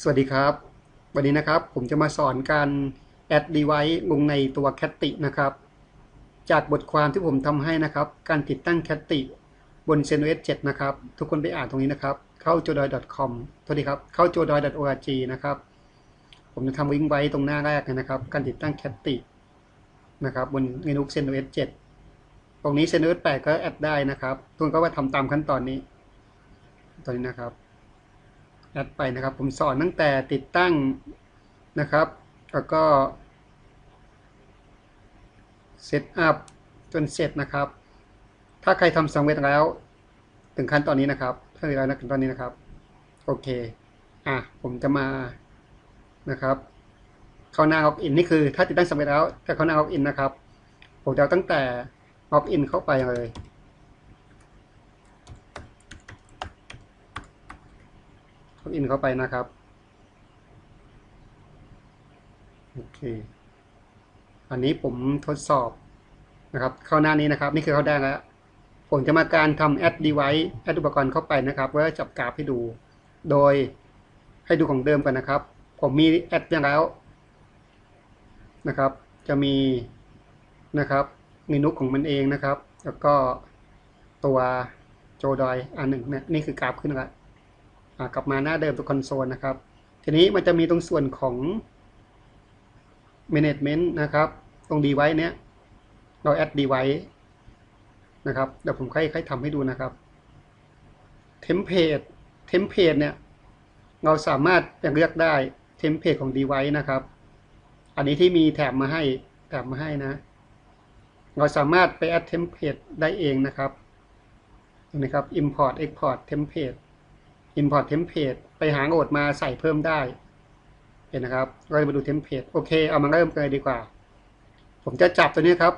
สวัสดีครับ วันนี้นะครับผมจะมาสอนการ add device ลงในตัว c a t ตินะครับ จากบทความที่ผมทำให้นะครับ การติดตั้ง c a t ติบน ZenOS 7 นะครับ ทุกคนไปอ่านตรงนี้นะครับ เข้า jodoi.com โทษทีครับ เข้า jodoi.org นะครับ ผมจะทำลิงก์ไว้ตรงหน้าแรกนะครับ การติดตั้ง c a t ตินะครับบน Linux ZenOS 7 ตรงนี้ ZenOS 8 ก็แอดได้นะครับทุกคนก็ว่าทำตามขั้นตอนนี้ ตอนนี้นะครับ แอดไปนะครับ ผมสอนตั้งแต่ติดตั้งนะครับ แล้วก็เซตอัพจนเสร็จนะครับ ถ้าใครทำสำเร็จแล้ว ถึงขั้นตอนนี้นะครับถ้าถึงแล้วนถึงตอนนี้นะครับ โอเค อะ ผมจะมานะครับ เข้าหน้าล็อกอินนี่คือถ้าติดตั้งสำเร็จแล้วจะเข้าหน้าล็อกอินนะครับ ผมจะตั้งแต่ล็อกอินเข้าไปเลย ล็อกอินเข้าไปนะครับ โอเค อันนี้ผมทดสอบนะครับ เข้าหน้านี้นะครับ นี่คือเข้าได้แล้ว ผมจะมาการทำ add device add อุปกรณ์เข้าไปนะครับเพื่อจับกราฟให้ดู โดยให้ดูของเดิมกันนะครับ ผมมี add ไปแล้วนะครับ จะมีนะครับมีนุกของมันเองนะครับ แล้วก็ตัวโจดอยอันหนึ่งเนี่ยนี่คือกราฟขึ้นแล้ว กลับมาหน้าเดิมตัวคอนโซลนะครับ ทีนี้มันจะมีตรงส่วนของ management นะครับ ตรง device เนี้ยเรา add device นะครับ เดี๋ยวผมค่อยๆทำให้ดูนะครับ template template เนี่ย เราสามารถเลือกได้ template ของ device นะครับ อันนี้ที่มีแถบมาให้แถบมาให้นะ เราสามารถไป add template ได้เองนะครับนะครับ import export template import template ไปหาโหลดมาใส่เพิ่มได้ เห็นนะครับ เราจะมาดู template โอเค เอามาเริ่มกันเลยดีกว่า ผมจะจับตัวนี้ครับ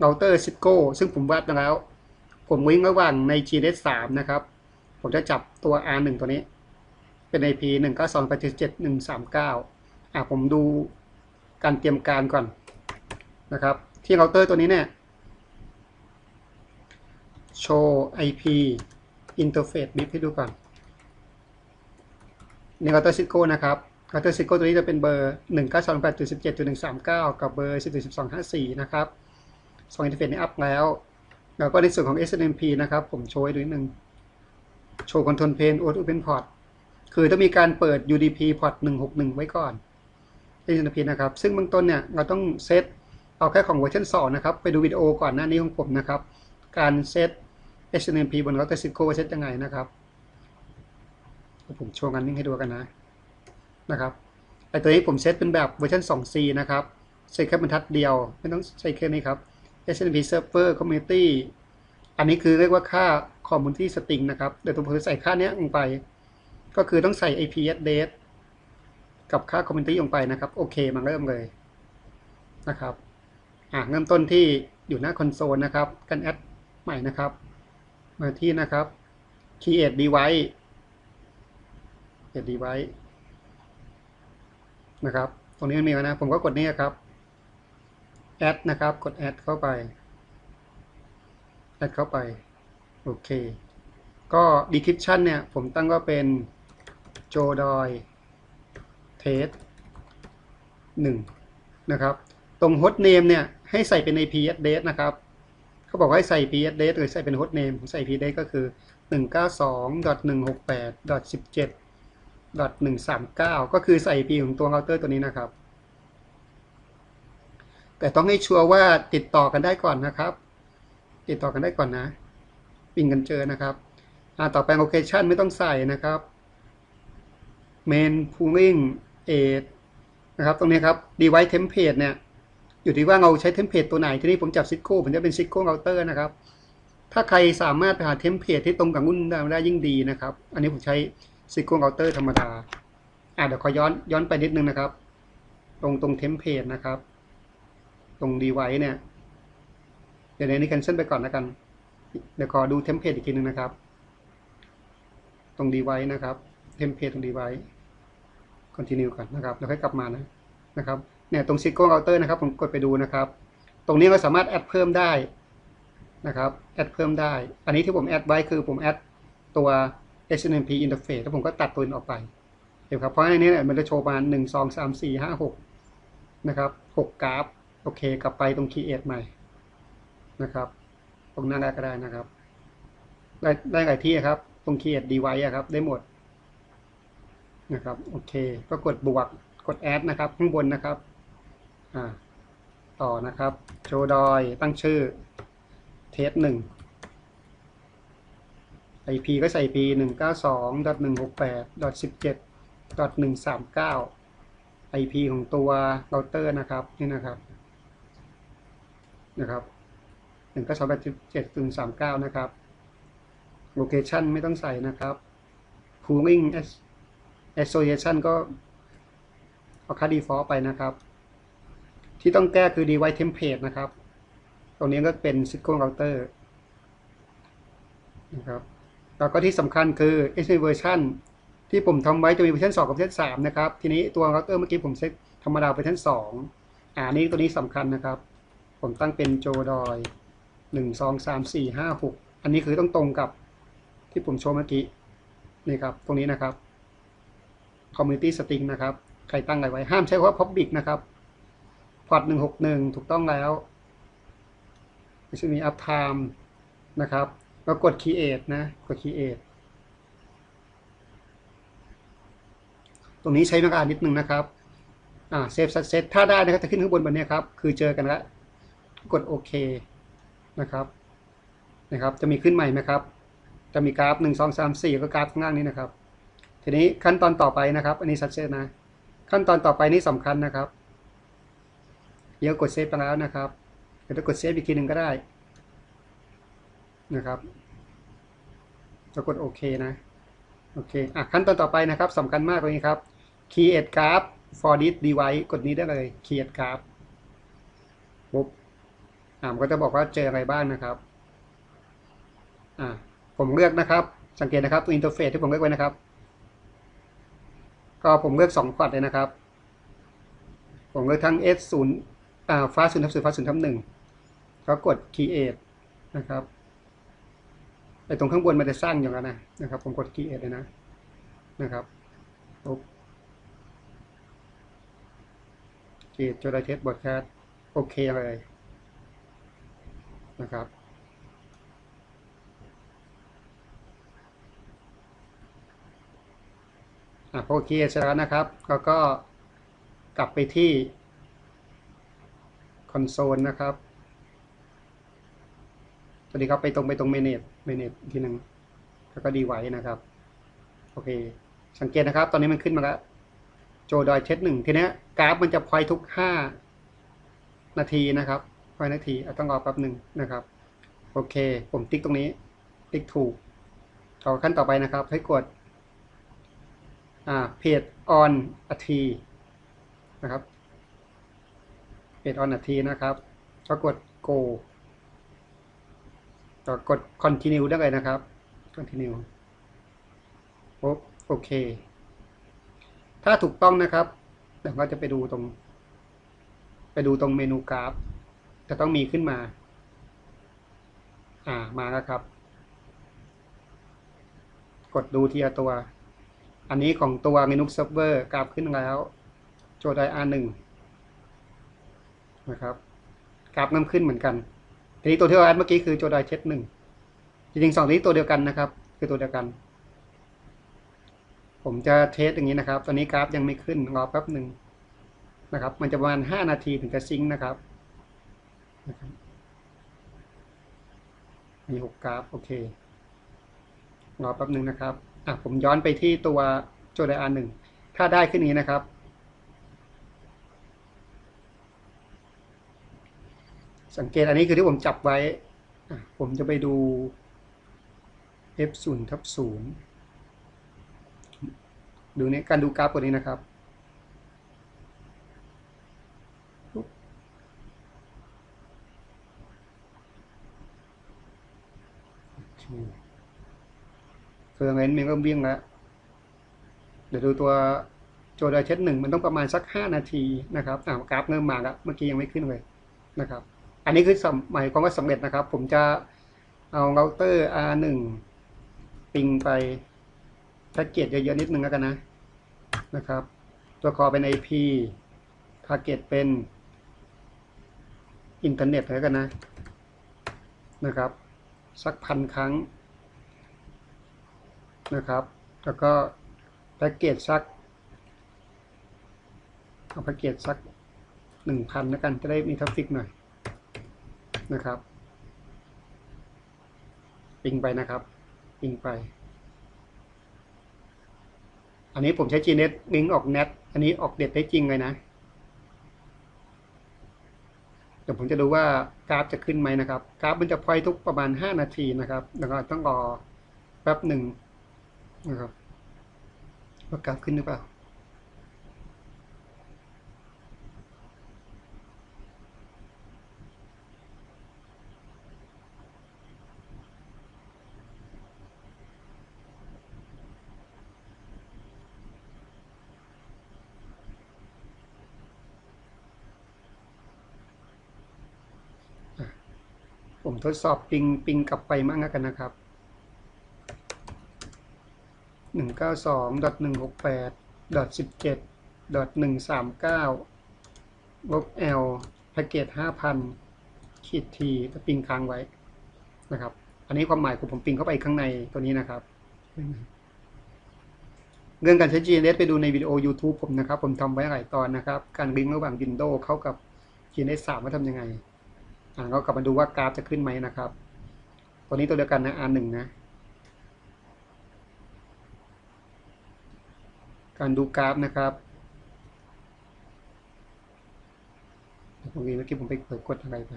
เราเตอร์ Cisco ซึ่งผมวาดมาแล้ว ผมวิ่งระหว่างใน GS 3นะครับ ผมจะจับตัว R1 ตัวนี้ เป็น IP 1 9 2 8 7 1 3 9อะผมดูการเตรียมการก่อนนะครับ ที่เราเตอร์ตัวนี้เนี่ยโชว์ IP interface bit ให้ดูก่อน ในี่เราเตอร์ Cisco นะครับเราเตอร์ Cisco ตัวนี้จะเป็นเบอร์ 1 9 2 8 17 1 3 9 กับเบอร์ 10 12 5 4 นะครับสองอินเทอร์เฟซนี้อัพแล้ว แล้วก็ในส่วนของ SNMP นะครับ ผมโชว์ให้ดูนิดนึง โชว์คอนโทรลเพนโอ Open Port คือต้องมีการเปิด UDP port 161 ไว้ก่อน SNMP นะครับ ซึ่งเบื้องต้นเนี่ย เราต้องเซตเอาแค่ของเวอร์ชัน2นะครับ ไปดูวิดีโอก่อนหน้านี้ของผมนะครับ การเซต SNMP บน Router Cisco ว่าเซตยังไงนะครับ ผมโชว์กันนิ่งให้ดูกันนะนะครับไอตัวนี้ผมเซตเป็นแบบเวอร์ชัน 2C นะครับใช้แค่บรรทัดเดียว ไม่ต้องใช้แค่นี้ครับ SNP Server Community อันนี้คือเรียกว่าค่า Community String นะครับเดี๋ยวผมจะใส่ค่านี้ลงไป ก็คือต้องใส่ IP address กับค่า Community ลงไปนะครับ โอเคมาเริ่มเลยนะครับอะเริ่มต้นที่อยู่หน้าคอนโซลนะครับ กันแอดใหม่นะครับ มาที่นะครับ create device create device นะครับ ตรงนี้มันมีแล้วนะ ผมก็กดนี่ครับ add นะครับ กด add เข้าไป add เข้าไป โอเค ก็ description เนี่ย ผมตั้งว่าเป็น jodoi test 1นะครับ ตรง host name เนี่ย ให้ใส่เป็น IP address นะครับเขาบอกให้ใส่ IP address หรือใส่เป็น host name ผมใส่ IP address ก็คือ .1.39 ก็คือใส่ IP ของตัวเราเตอร์ตัวนี้นะครับ แต่ต้องให้ชัวร์ว่าติดต่อกันได้ก่อนนะครับ ติดต่อกันได้ก่อนนะ ปิงกันเจอนะครับอาต่อไปโลเคชันไม่ต้องใส่นะครับ main pooling a นะครับ ตรงนี้ครับ device template เนี่ย อยู่ที่ว่าเราใช้เทมเพลตตัวไหน ทีนี้ผมจับซิโก้ผมจะเป็นซิโก้เราเตอร์นะครับ ถ้าใครสามารถไปหาเทมเพลตที่ตรงกับรุ่นได้ยิ่งดีนะครับ อันนี้ผมใช้ ซิโก้เราเตอร์ธรรมดาอ่าเดี๋ยวขอย้อนย้อนไปนิดนึงนะครับ ตรงตรงเทมเพลตนะครับ ตรงดีไวเนี่ย เดี๋ยวในนี้ cancel ไปก่อนนะกัน เดี๋ยวขอดูเทมเพลตอีกทีนึงนะครับ ตรงดีไวนะครับ เทมเพลตตรงดีไว continue ก่อนนะครับแล้วค่อยกลับมานะนะครับเนี่ยตรง Cisco Router นะครับผมกดไปดูนะครับ ตรงนี้เราสามารถแอดเพิ่มได้นะครับ แอดเพิ่มได้ อันนี้ที่ผมแอดไว้คือผมแอดตัว SNMP interface แล้วผมก็ตัดตัวนี้ออกไปเห็นครับเพราะในนี้เนี่ยมันจะโชว์ประมาณหนึ่งสองสามสี่ห้าหกนะครับหกกราฟ โอเค กลับไปตรง create ใหม่นะครับ ตรงหน้าแรกก็ได้นะครับ ได้ได้หลายที่ครับ ตรง create device ครับ ได้หมดนะครับ โอเค ก็กดบวก กด add นะครับ ข้างบนนะครับ อ่า ต่อนะครับ โชว์ดอย ตั้งชื่อ เทสหนึ่ง IP ก็ใส่ IP หนึ่งเก้าสองดอทหนึ่งหกแปดดอทสิบเจ็ดดอทหนึ่งสามเก้า IP ของตัวเราเตอร์นะครับนี่นะครับนะครับหนึ่งเก้าสองแปดสิบเจ็ดถึงสามเก้านะครับ location ไม่ต้องใส่นะครับ cooling association ก็เอาค่า default ไปนะครับ ที่ต้องแก้คือ device template นะครับ ตรงนี้ก็เป็น Cisco router นะครับ แล้วก็ที่สำคัญคือ SD version ที่ผมทำไว้จะมีเวอร์ชัน2 กับเวอร์ชัน3นะครับ ทีนี้ตัวเราเตอร์เมื่อกี้ผมเซตธรรมดาเวอร์ชัน2อ่านี้ตัวนี้สำคัญนะครับ ผมตั้งเป็นโจดอย1 2 3 4 5 6อันนี้คือต้องตรงกับที่ผมโชว์เมื่อกี้นี่ครับ ตรงนี้นะครับ community string นะครับ ใครตั้งอะไรไว้ห้ามใช้คำว่า public นะครับพอร์ต161ถูกต้องแล้วจะมี uptime นะครับ แล้วกด create นะ กด create ตรงนี้ใช้เวลานิดนึงนะครับ อ่า save success ถ้าได้นะครับ จะขึ้นข้างบนบนนี้ครับ คือเจอกันล้วกดโอเคนะครับ นะครับ จะมีขึ้นใหม่ไหมครับ จะมีกราฟหนึ่งสองสามสี่ก็กราฟข้างล่างนี้นะครับ ทีนี้ขั้นตอนต่อไปนะครับ อันนี้ success นะ ขั้นตอนต่อไปนี่สำคัญนะครับ เดี๋ยวกดเซฟไปแล้วนะครับเดี๋ยวจะกดเซฟอีกทีหนึ่งก็ได้ นะครับจะกดโอเคนะโอเคอะขั้นตอนต่อไปนะครับสำคัญมากเลยนี้ครับ create graph for this device กดนี้ได้เลย create graph ปุ๊บอ่ามันก็จะบอกว่าเจออะไรบ้างนะครับอ่าผมเลือกนะครับ สังเกตนะครับตัวอินเทอร์เฟซที่ผมเลือกไว้นะครับ ก็ผมเลือกสองพอร์ตเลยนะครับ ผมเลือกทั้ง S 0อ่าฟ้า0ทับ0ฟ้า0ทับ1ก็กด create นะครับ ไอ้ตรงข้างบนมันจะสร้างอย่างนั้นนะนะครับ ผมกด create เลยนะนะครับปุ๊บ create จดได้เทสบทแคสโอเคเลยนะครับอะพอโอเคเสร็จแล้วนะครับแล้วก็กลับไปที่คอนโซลนะครับสวัสดีครับไปตรงไปตรงเมเนจ เมเนทีหนึ่งแล้วก็ดีไว้นะครับ โอเค สังเกตนะครับ ตอนนี้มันขึ้นมาแล้ว โจดอยเทสหนึ่งทีนี้กราฟมันจะพอยทุกห้านาทีนะครับพอยนาทีต้องรอแป๊บหนึ่งนะครับ โอเค ผมติ๊กตรงนี้ ติ๊กถูกต่อขั้นต่อไปนะครับ ให้กดอ่าเพจ on a t นะครับเพจ on a t นะครับก็กด go ก็กด continue ได้เลยนะครับ continue โอโอเค ถ้าถูกต้องนะครับเดี๋ยวก็จะไปดูตรง ไปดูตรงเมนูกราฟ จะต้องมีขึ้นมา อ่ามาแล้วครับ กดดูทีละตัว อันนี้ของตัว Linux Server กราฟขึ้นแล้ว โจทย์ได R1 นะครับ กราฟเริ่มขึ้นเหมือนกัน ทีนี้ตัวที่เราแอดเมื่อกี้คือโจไดเทสหนึ่งจริงๆสองนี้ตัวเดียวกันนะครับ คือตัวเดียวกัน ผมจะเทสอย่างนี้นะครับ ตอนนี้กราฟยังไม่ขึ้นรอแป๊บหนึ่งนะครับ มันจะประมาณห้านาทีถึงจะซิงค์นะครับนะครับมีหกกราฟโอเครอแป๊บหนึ่งนะครับอะผมย้อนไปที่ตัวโจไดอาร์หนึ่งถ้าได้ขึ้นนี้นะครับ สังเกตอันนี้คือที่ผมจับไว้ ผมจะไปดู f 0ทับ0ดูนี้การดูกราฟตัวนี้นะครับเครื่องเรนมันก็วิ่งแล้ว เดี๋ยวดูตัวโจไดเทสหนึ่งมันต้องประมาณสักห้านาทีนะครับกราฟเริ่มมาแล้ว เมื่อกี้ยังไม่ขึ้นเลยนะครับ อันนี้คือหมายความว่าสำเร็จนะครับ ผมจะเอาเราเตอร์ R1 ปิงไปแพ็กเกจเยอะๆนิดนึงแล้วกันนะนะครับ ตัวคอเป็น IP target เป็นอินเทอร์เน็ตแล้วกันนะนะครับ สักพันครั้งนะครับ แล้วก็แพ็กเกจสักเอาแพ็กเกจสักหนึ่งพันแล้วกันจะได้มีทราฟฟิกหน่อย นะครับ ปิงไปนะครับ ปิงไป อันนี้ผมใช้ GNet ลิงก์ออก net อันนี้ออกเด็ดได้จริงเลยนะเดี๋ยวผมจะดูว่ากราฟจะขึ้นไหมนะครับ กราฟมันจะพอยทุกประมาณ 5 นาทีนะครับแล้วก็ต้องรอแป๊บหนึ่งนะครับว่ากราฟขึ้นหรือเปล่า ผมทดสอบปิงปิงกลับไปมั่งกันนะครับหนึ่งเก้าสองหนึ่งหกแปดสิบเจ็ดหนึ่งสามเก้าลบเอลแพ็กเกจห้าพันขีดทีถ้าปิงค้างไว้นะครับ อันนี้ความหมายของผมปิงเข้าไปข้างในตัวนี้นะครับ เรื่องการใช้ GNS ไปดูในวิดีโอ YouTube ผมนะครับ ผมทำไว้หลายตอนนะครับ การลิงก์ระหว่าง Windows เข้ากับ GNS 3ว่าทำยังไง อ่าก็กลับมาดูว่ากราฟจะขึ้นไหมนะครับ ตัวนี้ตัวเดียวกันนะ R1 นะ การดูกราฟนะครับตรงนี้เมื่อกี้ผมไปเปิดกดอะไรไป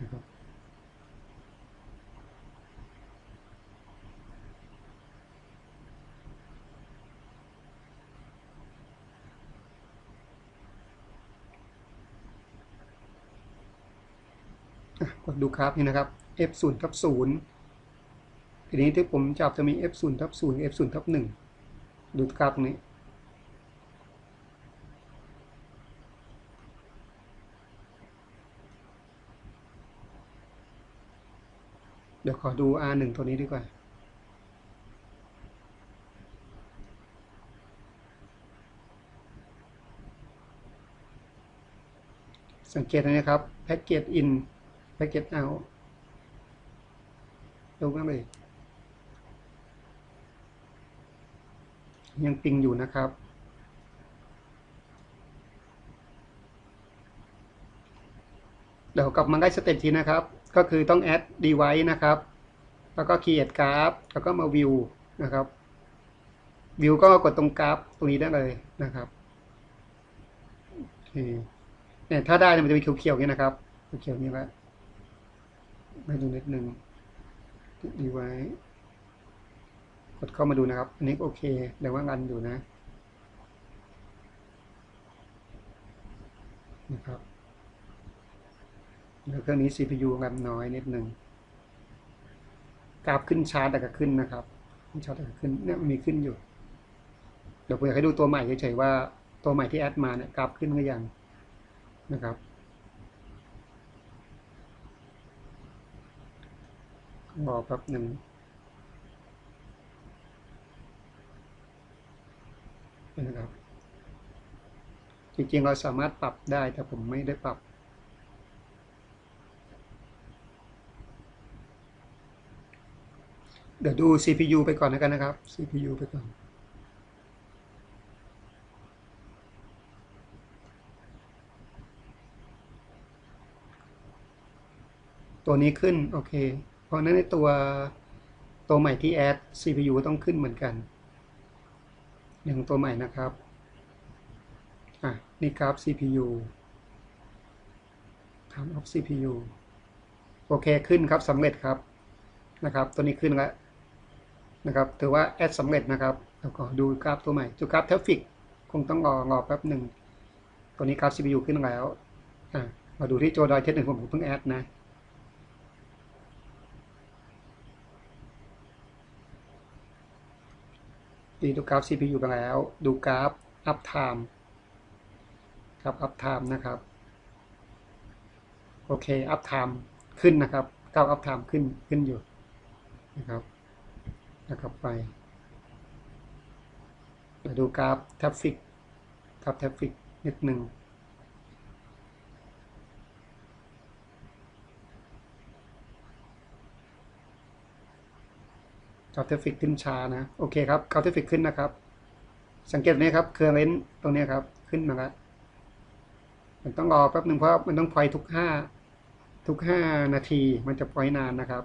นะครับ กดดูกราฟนี่นะครับ f 0ทับ0ทีนี้ที่ผมจับจะมี f 0ทับ0 f 0ทับ1ดูกราฟตรงนี้ เดี๋ยวขอดู R1 ตัวนี้ดีกว่าสังเกตนะครับแพ็กเกจอิน แพ็กเกจเอาดูมากเลยยังปิงอยู่นะครับ เดี๋ยวกลับมาได้สเต็ปทีนะครับ ก็คือต้อง add device นะครับ แล้วก็ create graph แล้วก็มา view นะครับ view ก็กดตรงกราฟตรงนี้ได้เลยนะครับโอเคเนี่ยถ้าได้มันจะมีเขียวๆอย่างนี้นะครับ เขียวๆนี้แหละ มาดูนิดนึง device กดเข้ามาดูนะครับ อันนี้โอเคเดี๋ยวว่ารันอยู่นะนะครับแล้วเครื่องนี้ CPU แรมน้อยนิดหนึ่งกราฟขึ้นชาร์ตแต่ก็ขึ้นนะครับขึ้นชาร์ตแต่ก็ขึ้นเนี่ยมีขึ้นอยู่ เดี๋ยวผมอยากให้ดูตัวใหม่เฉยๆว่าตัวใหม่ที่แอดมาเนี่ยกราฟขึ้นหรือยังนะครับ รอแป๊บหนึ่งนะครับ จริงๆเราสามารถปรับได้แต่ผมไม่ได้ปรับเดี๋ยวดู CPU ไปก่อนแล้วกันนะครับ CPU ไปก่อน ตัวนี้ขึ้น โอเค ราะนั้นในตัวตัวใหม่ที่แอด CPU ต้องขึ้นเหมือนกันอย่างตัวใหม่นะครับอะนี่กราฟ CPU ทำ of CPU โอเคขึ้นครับสำเร็จครับนะครับตัวนี้ขึ้นแล้วนะครับถือว่าแอดสำเร็จนะครับแล้วก็ดูกราฟตัวใหม่ดูกราฟทราฟิกคงต้องรอรอแป๊บหนึ่งตัวนี้กราฟ CPU ขึ้นแล้วอะมาดูที่โจดอยเทสหนึ่งผมเพิ่งแอดนะ ดีดูกราฟ CPU ไปแล้ว ดูกราฟ up time ครับ up time นะครับ โอเค up time ขึ้นนะครับก้าว up time ขึ้นขึ้นอยู่นะครับนะครับไปมาดูกราฟทัฟฟิกครับทัฟฟิกนิดหนึ่ง กราฟทราฟฟิกขึ้นช้านะ โอเคครับกราฟทราฟฟิกขึ้นนะครับ สังเกตนี้ครับเคอร์เรนต์ตรงนี้ครับขึ้นมาแล้วมันต้องรอแป๊บหนึ่งเพราะมันต้องพอยทุกห้าทุกห้านาทีมันจะพอยนานนะครับ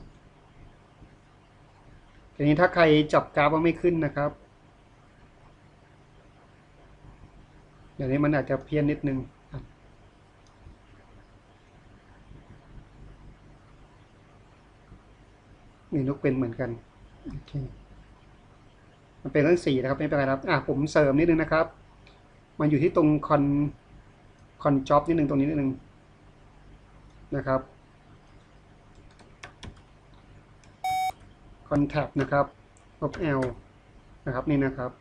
ทีนี้ถ้าใครจับกราฟว่าไม่ขึ้นนะครับเดี๋ยวนี้มันอาจจะเพี้ยนนิดนึงมีลูกเป็นเหมือนกัน โอเคมันเป็นเรื่องสี่นะครับไม่เป็นไรครับอะผมเสริมนิดนึงนะครับ มันอยู่ที่ตรงคอนคอนจ็อบนิดนึงตรงนี้นิดนึงนะครับคอนแท t นะครับลบ L นะครับนี่นะครับ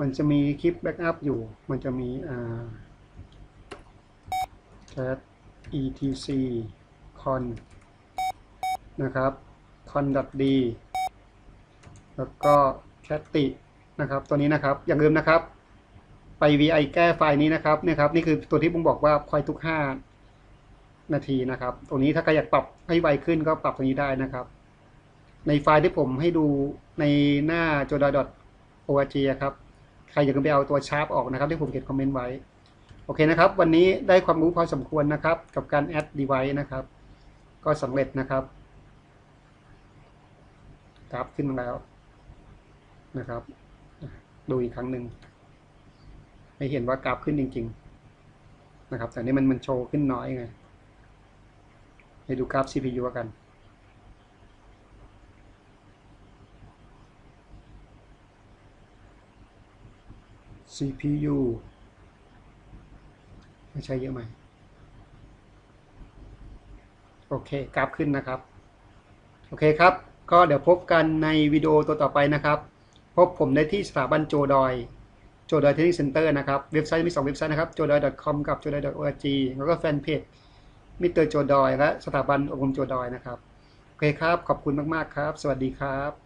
มันจะมีคลิปแบ็กอัพอยู่ มันจะมีอ่า cat etc con นะครับ con.d แล้วก็ cat ตินะครับ ตัวนี้นะครับ อย่าลืมนะครับ ไป vi แก้ไฟล์นี้นะครับเนี่ยครับ นี่คือตัวที่ผมบอกว่าคอยทุก 5 นาทีนะครับ ตรงนี้ถ้าใครอยากปรับให้ไวขึ้นก็ปรับตรงนี้ได้นะครับ ในไฟล์ที่ผมให้ดูในหน้า j o d a org ครับ ใครอยากจะไปเอาตัวชาร์ปออกนะครับ ที่ผมเขียนคอมเมนต์ไว้ โอเคนะครับ วันนี้ได้ความรู้พอสมควรนะครับ กับการ add device นะครับ ก็สำเร็จนะครับ กราฟขึ้นมาแล้วนะครับ ดูอีกครั้งหนึ่งให้เห็นว่ากราฟขึ้นจริง ๆ นะครับ แต่นี่มันมันโชว์ขึ้นน้อยไงให้ดูกราฟ CPU กัน CPU ไม่ใช่เยอะไหมโอเค กราฟขึ้นนะครับ โอเคครับ ก็เดี๋ยวพบกันในวิดีโอตัวต่อไปนะครับ พบผมได้ที่สถาบันโจดอย โจดอยเทนนิ่งเซ็นเตอร์นะครับ เว็บไซต์มี 2 เว็บไซต์นะครับ jodoi.com กับ jodoi.org แล้วก็แฟนเพจมิสเตอร์โจดอย และสถาบันอบรมโจดอยนะครับ โอเคครับ ขอบคุณมาก ๆ ครับ สวัสดีครับ